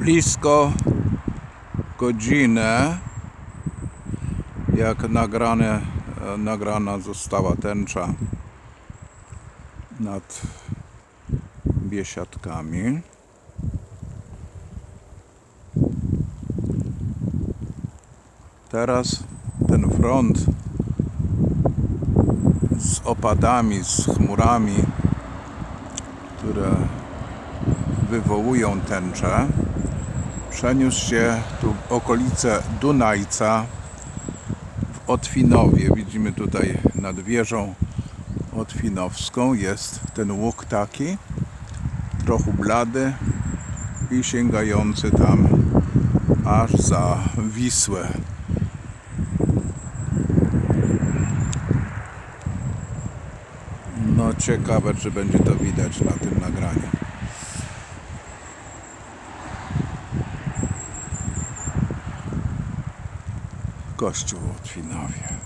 blisko godzinę jak nagrane, nagrana została tęcza nad biesiadkami. Teraz ten front z opadami, z chmurami, które wywołują tęczę, przeniósł się tu w okolice Dunajca w Otwinowie. Widzimy tutaj nad wieżą Otwinowską jest ten łuk taki, trochę blady i sięgający tam aż za Wisłę. No ciekawe, czy będzie to widać na tym nagraniu. Kościół w.